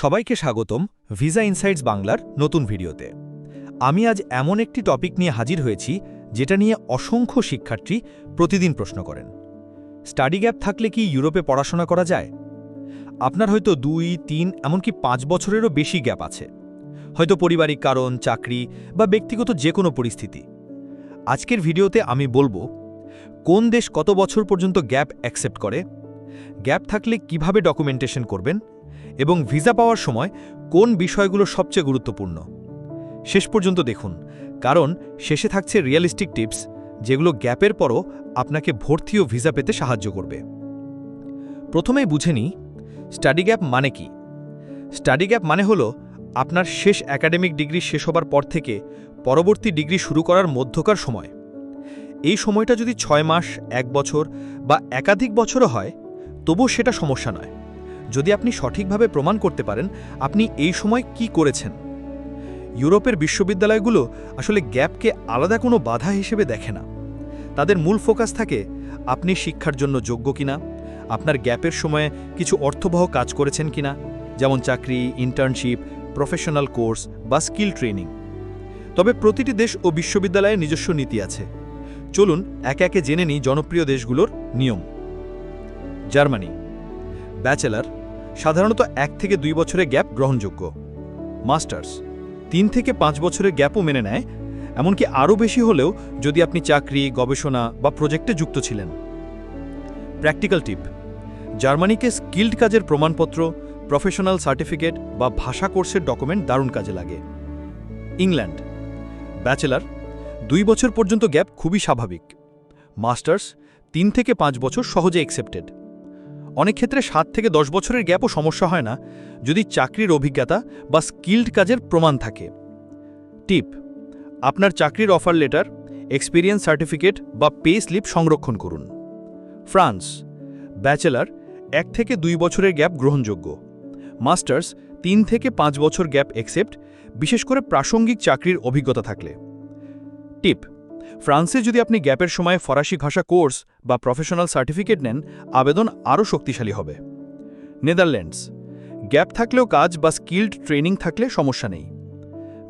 সবাইকে স্বাগতম visa insights বাংলার নতুন ভিডিওতে। আমি আজ এমন একটি টপিক নিয়ে হাজির হয়েছি, যেটা নিয়ে অসংখ্য শিক্ষার্থী প্রতিদিন প্রশ্ন করেন। স্টাডি গ্যাপ থাকলে কি ইউরোপে পড়াশোনা করা যায়? আপনার হয়তো দুই, তিন, এমনকি পাঁচ বছরেরও বেশি গ্যাপ আছে। হয়তো পারিবারিক কারণ, চাকরি বা ব্যক্তিগত যে কোনো পরিস্থিতি। আজকের ভিডিওতে আমি বলব, কোন দেশ কত বছর পর্যন্ত গ্যাপ অ্যাকসেপ্ট করে? গ্যাপ থাকলে কীভাবে ডকুমেন্টেশন করবেন? এবং ভিসা পাওয়ার সময় কোন বিষয়গুলো সবচেয়ে গুরুত্বপূর্ণ? শেষ পর্যন্ত দেখুন, কারণ শেষে থাকছে রিয়েলিস্টিক টিপস যেগুলো গ্যাপের পরও আপনাকে ভর্তি ও ভিসা পেতে সাহায্য করবে। প্রথমেই বুঝে নিই স্টাডি গ্যাপ মানে কি? স্টাডি গ্যাপ মানে হলো আপনার শেষ একাডেমিক ডিগ্রি শেষ হবার পর থেকে পরবর্তী ডিগ্রি শুরু করার মধ্যকার সময়। এই সময়টা যদি ছয় মাস, এক বছর বা একাধিক বছরও হয়, তবুও সেটা সমস্যা নয়। যদি আপনি সঠিকভাবে প্রমাণ করতে পারেন, আপনি এই সময় কি করেছেন? ইউরোপের বিশ্ববিদ্যালয়গুলো আসলে গ্যাপকে আলাদা কোনো বাধা হিসেবে দেখে না। তাদের মূল ফোকাস থাকে, আপনি শিক্ষার জন্য যোগ্য কিনা? আপনার গ্যাপের সময়ে কিছু অর্থবহ কাজ করেছেন কিনা? যেমন চাকরি ইন্টার্নশিপ প্রফেশনাল কোর্স বা স্কিল ট্রেনিং তবে প্রতিটি দেশ ও বিশ্ববিদ্যালয়ে নিজস্ব নীতি আছে। চলুন, একে একে জেনে নিই জনপ্রিয় দেশগুলোর নিয়ম। জার্মানি। ব্যাচেলার সাধারণত এক থেকে দুই বছরের গ্যাপ গ্রহণযোগ্য। মাস্টার্স, তিন থেকে পাঁচ বছরের গ্যাপও মেনে নেয়, এমনকি আরও বেশি হলেও যদি আপনি চাকরি, গবেষণা বা প্রজেক্টে যুক্ত ছিলেন। প্র্যাকটিক্যাল টিপ, জার্মানিকে স্কিল্ড কাজের প্রমাণপত্র, প্রফেশনাল সার্টিফিকেট বা ভাষা কোর্সের ডকুমেন্ট দারুণ কাজে লাগে। ইংল্যান্ড, ব্যাচেলার, দুই বছর পর্যন্ত গ্যাপ খুবই স্বাভাবিক। মাস্টার্স, তিন থেকে পাঁচ বছর সহজে অ্যাকসেপ্টেড অনেক ক্ষেত্রে সাত থেকে দশ বছরের গ্যাপও সমস্যা হয় না, যদি চাকরির অভিজ্ঞতা বা স্কিল্ড কাজের প্রমাণ থাকে। টিপ, আপনার চাকরির অফার লেটার, এক্সপিরিয়েন্স সার্টিফিকেট বা পে স্লিপ সংরক্ষণ করুন। ফ্রান্স, ব্যাচেলার এক থেকে দুই বছরের গ্যাপ গ্রহণযোগ্য। মাস্টার্স তিন থেকে পাঁচ বছর গ্যাপ অ্যাকসেপ্ট বিশেষ করে প্রাসঙ্গিক চাকরির অভিজ্ঞতা থাকলে। টিপ ফ্রান্সে যদি আপনি গ্যাপের সময় ফরাসি ভাষা কোর্স বা প্রফেশনাল সার্টিফিকেট নেন, আবেদন আরও শক্তিশালী হবে। নেদারল্যান্ডস। গ্যাপ থাকলেও কাজ বা স্কিল্ড ট্রেনিং থাকলে সমস্যা নেই।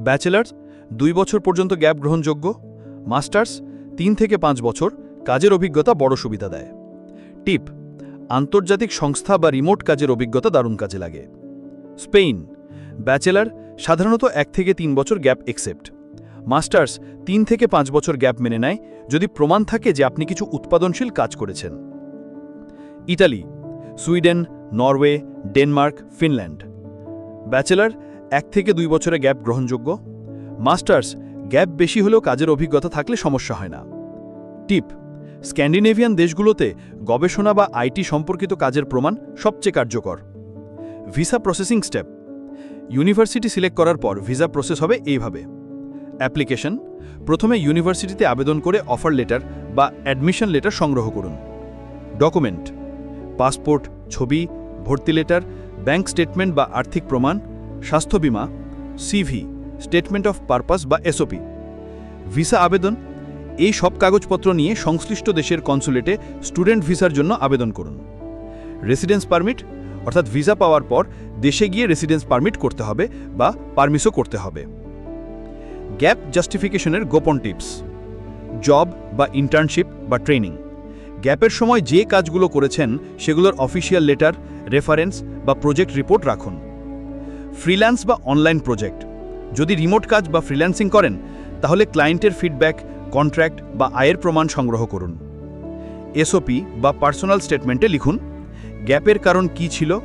ব্যাচেলার্স, দুই বছর পর্যন্ত গ্যাপ গ্রহণযোগ্য। মাস্টার্স, তিন থেকে পাঁচ বছর, কাজের অভিজ্ঞতা বড় সুবিধা দেয়। টিপ, আন্তর্জাতিক সংস্থা বা রিমোট কাজের অভিজ্ঞতা দারুণ কাজে লাগে। স্পেন ব্যাচেলার সাধারণত এক থেকে তিন বছর গ্যাপ একসেপ্ট। মাস্টার্স তিন থেকে পাঁচ বছর গ্যাপ মেনে নেয় যদি প্রমাণ থাকে যে আপনি কিছু উৎপাদনশীল কাজ করেছেন। Italy, Sweden, Norway, Denmark, Finland. Bachelor এক থেকে দুই বছরে গ্যাপ গ্রহণযোগ্য। মাস্টার্স গ্যাপ বেশি হলেও কাজের অভিজ্ঞতা থাকলে সমস্যা হয় না। টিপ, স্ক্যান্ডিনেভিয়ান দেশগুলোতে গবেষণা বা আইটি সম্পর্কিত কাজের প্রমাণ সবচেয়ে কার্যকর। Visa processing step, university select করার পর ভিসা প্রসেস হবে এইভাবে। অ্যাপ্লিকেশন, প্রথমে ইউনিভার্সিটিতে আবেদন করে অফার লেটার বা অ্যাডমিশন লেটার সংগ্রহ করুন। ডকুমেন্ট, পাসপোর্ট, ছবি, ভর্তি লেটার, ব্যাংক স্টেটমেন্ট বা আর্থিক প্রমাণ, স্বাস্থ্য বিমা, সিভি, স্টেটমেন্ট অফ পারপাস বা এসওপি। ভিসা আবেদন, এই সব কাগজপত্র নিয়ে সংশ্লিষ্ট দেশের কনসুলেটে স্টুডেন্ট ভিসার জন্য আবেদন করুন। রেসিডেন্স পারমিট, অর্থাৎ ভিসা পাওয়ার পর দেশে গিয়ে রেসিডেন্স পারমিট করতে হবে বা পারমিসও করতে হবে। গ্যাপ জাস্টিফিকেশনের গোপন টিপস। জব বা ইন্টার্নশিপ বা ট্রেনিং। গ্যাপের সময় যে কাজগুলো করেছেন, সেগুলোর অফিসিয়াল লেটার, রেফারেন্স বা প্রজেক্ট রিপোর্ট রাখুন। ফ্রিল্যান্স বা অনলাইন প্রজেক্ট। যদি রিমোট কাজ বা ফ্রিল্যান্সিং করেন, তাহলে ক্লায়েন্টের ফিডব্যাক কন্ট্র্যাক্ট বা আয়ের প্রমাণ সংগ্রহ করুন। এসওপি বা পার্সোনাল স্টেটমেন্টে লিখুন, গ্যাপের কারণ কি ছিল,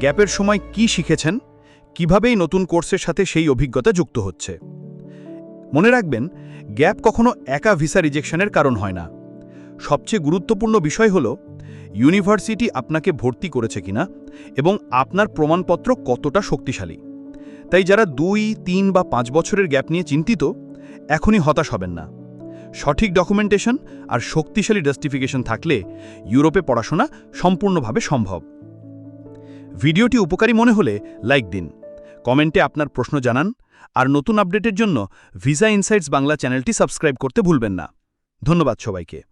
গ্যাপের সময় কি শিখেছেন, কিভাবেই নতুন কোর্সের সাথে সেই অভিজ্ঞতা যুক্ত হচ্ছে। মনে রাখবেন, গ্যাপ কখনো একা ভিসা রিজেকশনের কারণ হয় না। সবচেয়ে গুরুত্বপূর্ণ বিষয় হল, ইউনিভার্সিটি আপনাকে ভর্তি করেছে কিনা এবং আপনার প্রমাণপত্র কতটা শক্তিশালী। তাই যারা দুই, তিন বা পাঁচ বছরের গ্যাপ নিয়ে চিন্তিত, এখনই হতাশ হবেন না। সঠিক ডকুমেন্টেশন আর শক্তিশালী জাস্টিফিকেশন থাকলে ইউরোপে পড়াশোনা সম্পূর্ণভাবে সম্ভব। ভিডিওটি উপকারী মনে হলে লাইক দিন, কমেন্টে আপনার প্রশ্ন জানান আর নতুন আপডেটের জন্য ভিসা ইনসাইটস বাংলা চ্যানেলটি সাবস্ক্রাইব করতে ভুলবেন না। ধন্যবাদ সবাইকে।